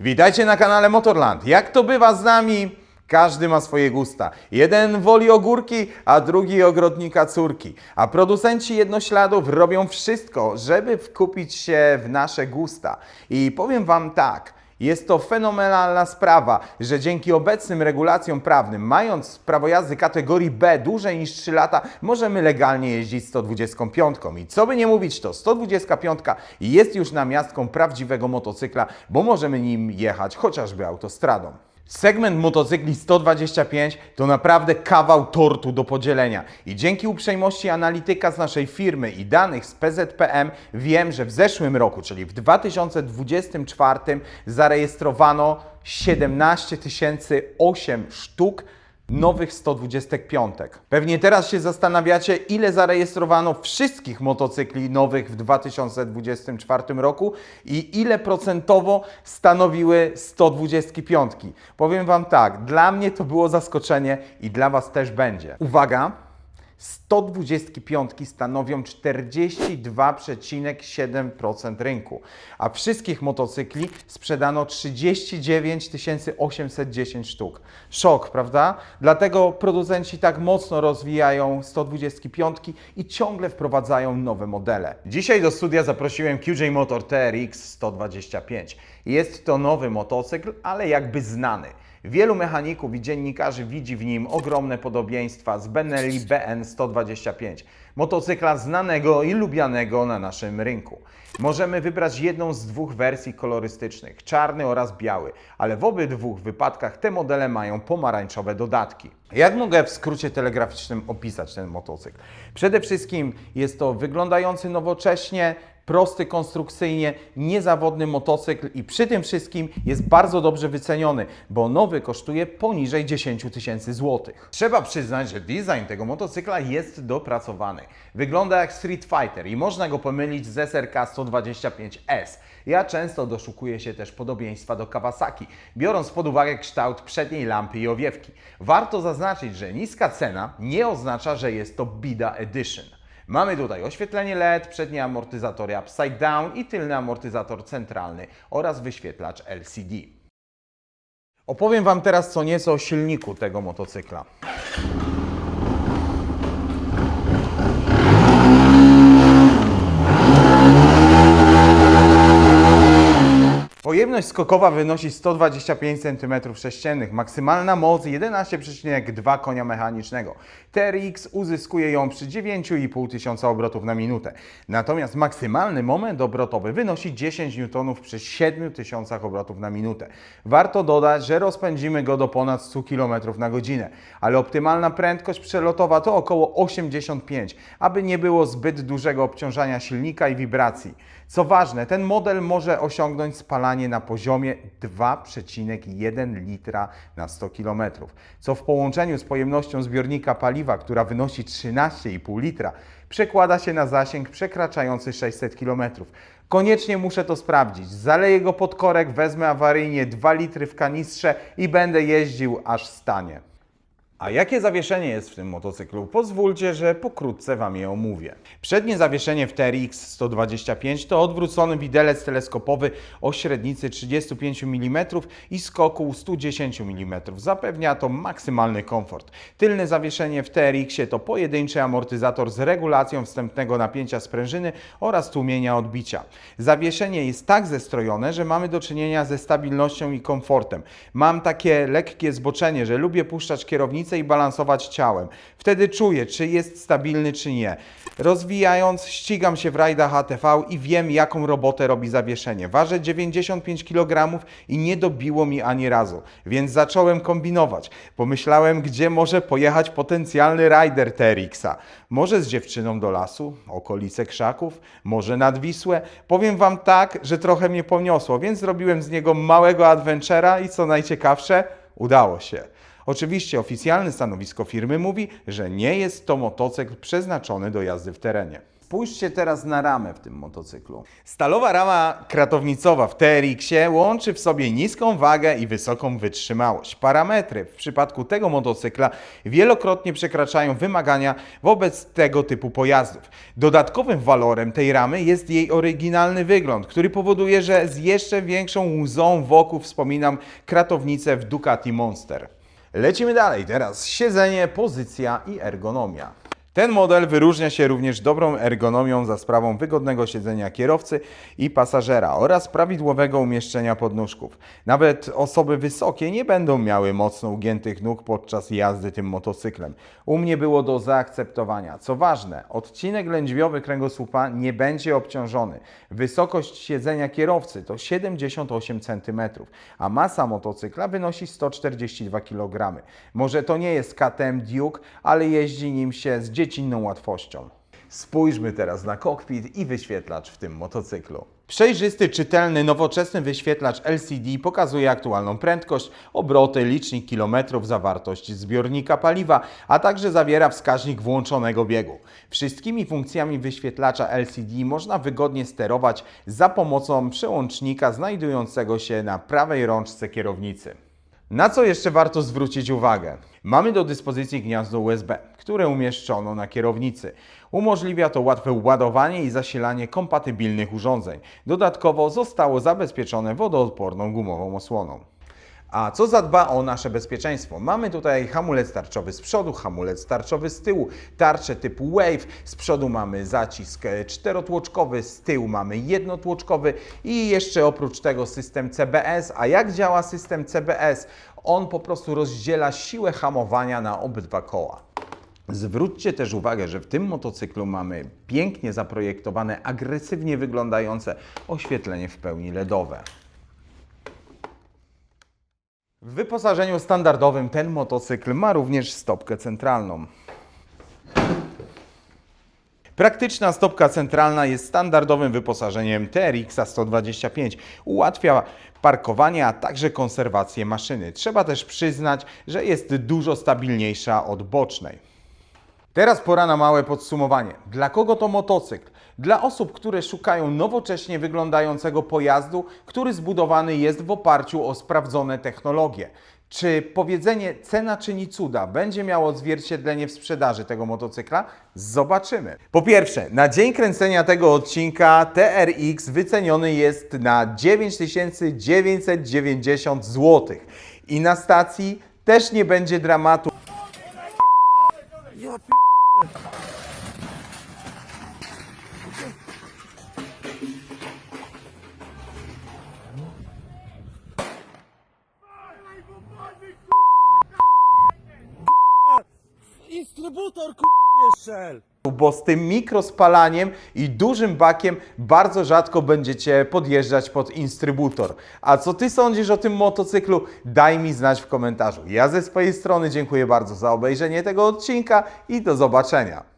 Witajcie na kanale Motorland. Jak to bywa z nami? Każdy ma swoje gusta. Jeden woli ogórki, a drugi ogrodnika córki. A producenci jednośladów robią wszystko, żeby wkupić się w nasze gusta. I powiem Wam tak. Jest to fenomenalna sprawa, że dzięki obecnym regulacjom prawnym, mając prawo jazdy kategorii B dłużej niż 3 lata, możemy legalnie jeździć 125. I co by nie mówić, to 125 jest już namiastką prawdziwego motocykla, bo możemy nim jechać chociażby autostradą. Segment motocykli 125 to naprawdę kawał tortu do podzielenia. I dzięki uprzejmości analityka z naszej firmy i danych z PZPM wiem, że w zeszłym roku, czyli w 2024 zarejestrowano 17 008 sztuk nowych 125. Pewnie teraz się zastanawiacie, ile zarejestrowano wszystkich motocykli nowych w 2024 roku i ile procentowo stanowiły 125. Powiem Wam tak, dla mnie to było zaskoczenie i dla Was też będzie. Uwaga! 125 stanowią 42,7% rynku, a wszystkich motocykli sprzedano 39 810 sztuk. Szok, prawda? Dlatego producenci tak mocno rozwijają 125 i ciągle wprowadzają nowe modele. Dzisiaj do studia zaprosiłem QJ Motor TRX 125. Jest to nowy motocykl, ale jakby znany. Wielu mechaników i dziennikarzy widzi w nim ogromne podobieństwa z Benelli BN 125, motocykla znanego i lubianego na naszym rynku. Możemy wybrać jedną z dwóch wersji kolorystycznych, czarny oraz biały, ale w obydwu wypadkach te modele mają pomarańczowe dodatki. Jak mogę w skrócie telegraficznym opisać ten motocykl? Przede wszystkim jest to wyglądający nowocześnie, prosty konstrukcyjnie, niezawodny motocykl i przy tym wszystkim jest bardzo dobrze wyceniony, bo nowy kosztuje poniżej 10 tysięcy złotych. Trzeba przyznać, że design tego motocykla jest dopracowany. Wygląda jak Street Fighter i można go pomylić z SRK 125S. Ja często doszukuję się też podobieństwa do Kawasaki, biorąc pod uwagę kształt przedniej lampy i owiewki. Warto zaznaczyć, że niska cena nie oznacza, że jest to Bida Edition. Mamy tutaj oświetlenie LED, przednie amortyzatory upside down i tylny amortyzator centralny oraz wyświetlacz LCD. Opowiem Wam teraz co nieco o silniku tego motocykla. Pojemność skokowa wynosi 125 cm3, maksymalna moc 11,2 konia mechanicznego. TRX uzyskuje ją przy 9,5 tysiąca obrotów na minutę. Natomiast maksymalny moment obrotowy wynosi 10 N przy 7 tysiącach obrotów na minutę. Warto dodać, że rozpędzimy go do ponad 100 km na godzinę, ale optymalna prędkość przelotowa to około 85, aby nie było zbyt dużego obciążania silnika i wibracji. Co ważne, ten model może osiągnąć spalanie na poziomie 2,1 litra na 100 km, co w połączeniu z pojemnością zbiornika paliwa, która wynosi 13,5 litra, przekłada się na zasięg przekraczający 600 km. Koniecznie muszę to sprawdzić. Zaleję go pod korek, wezmę awaryjnie 2 litry w kanistrze i będę jeździł aż stanie. A jakie zawieszenie jest w tym motocyklu? Pozwólcie, że pokrótce Wam je omówię. Przednie zawieszenie w TRX 125 to odwrócony widelec teleskopowy o średnicy 35 mm i skoku 110 mm. Zapewnia to maksymalny komfort. Tylne zawieszenie w TRX to pojedynczy amortyzator z regulacją wstępnego napięcia sprężyny oraz tłumienia odbicia. Zawieszenie jest tak zestrojone, że mamy do czynienia ze stabilnością i komfortem. Mam takie lekkie zboczenie, że lubię puszczać kierownicę i balansować ciałem. Wtedy czuję, czy jest stabilny, czy nie. Rozwijając, ścigam się w rajdach ATV i wiem, jaką robotę robi zawieszenie. Ważę 95 kg i nie dobiło mi ani razu, więc zacząłem kombinować. Pomyślałem, gdzie może pojechać potencjalny rider TRX-a. Może z dziewczyną do lasu, okolice krzaków, może nad Wisłę. Powiem Wam tak, że trochę mnie poniosło, więc zrobiłem z niego małego adventura i co najciekawsze, udało się. Oczywiście oficjalne stanowisko firmy mówi, że nie jest to motocykl przeznaczony do jazdy w terenie. Spójrzcie teraz na ramę w tym motocyklu. Stalowa rama kratownicowa w TRX-ie łączy w sobie niską wagę i wysoką wytrzymałość. Parametry w przypadku tego motocykla wielokrotnie przekraczają wymagania wobec tego typu pojazdów. Dodatkowym walorem tej ramy jest jej oryginalny wygląd, który powoduje, że z jeszcze większą łzą wokół wspominam kratownicę w Ducati Monster. Lecimy dalej. Teraz siedzenie, pozycja i ergonomia. Ten model wyróżnia się również dobrą ergonomią za sprawą wygodnego siedzenia kierowcy i pasażera oraz prawidłowego umieszczenia podnóżków. Nawet osoby wysokie nie będą miały mocno ugiętych nóg podczas jazdy tym motocyklem. U mnie było do zaakceptowania. Co ważne, odcinek lędźwiowy kręgosłupa nie będzie obciążony. Wysokość siedzenia kierowcy to 78 cm, a masa motocykla wynosi 142 kg. Może to nie jest KTM Duke, ale jeździ nim się z dziecinną łatwością. Spójrzmy teraz na kokpit i wyświetlacz w tym motocyklu. Przejrzysty, czytelny, nowoczesny wyświetlacz LCD pokazuje aktualną prędkość, obroty, licznik kilometrów, zawartość zbiornika paliwa, a także zawiera wskaźnik włączonego biegu. Wszystkimi funkcjami wyświetlacza LCD można wygodnie sterować za pomocą przełącznika znajdującego się na prawej rączce kierownicy. Na co jeszcze warto zwrócić uwagę? Mamy do dyspozycji gniazdo USB, które umieszczono na kierownicy. Umożliwia to łatwe ładowanie i zasilanie kompatybilnych urządzeń. Dodatkowo zostało zabezpieczone wodoodporną gumową osłoną. A co zadba o nasze bezpieczeństwo? Mamy tutaj hamulec tarczowy z przodu, hamulec tarczowy z tyłu, tarcze typu Wave, z przodu mamy zacisk e, czterotłoczkowy, z tyłu mamy jednotłoczkowy i jeszcze oprócz tego system CBS. A jak działa system CBS? On po prostu rozdziela siłę hamowania na obydwa koła. Zwróćcie też uwagę, że w tym motocyklu mamy pięknie zaprojektowane, agresywnie wyglądające oświetlenie w pełni LEDowe. W wyposażeniu standardowym ten motocykl ma również stopkę centralną. Praktyczna stopka centralna jest standardowym wyposażeniem TRX 125. Ułatwia parkowanie, a także konserwację maszyny. Trzeba też przyznać, że jest dużo stabilniejsza od bocznej. Teraz pora na małe podsumowanie. Dla kogo to motocykl? Dla osób, które szukają nowocześnie wyglądającego pojazdu, który zbudowany jest w oparciu o sprawdzone technologie. Czy powiedzenie cena czyni cuda będzie miało odzwierciedlenie w sprzedaży tego motocykla? Zobaczymy. Po pierwsze, na dzień kręcenia tego odcinka TRX wyceniony jest na 9990 zł. I na stacji też nie będzie dramatu. Instrybutor ku... nie strzel! bo z tym mikrospalaniem i dużym bakiem bardzo rzadko będziecie podjeżdżać pod instrybutor. A co ty sądzisz o tym motocyklu? Daj mi znać w komentarzu. Ja ze swojej strony dziękuję bardzo za obejrzenie tego odcinka i do zobaczenia.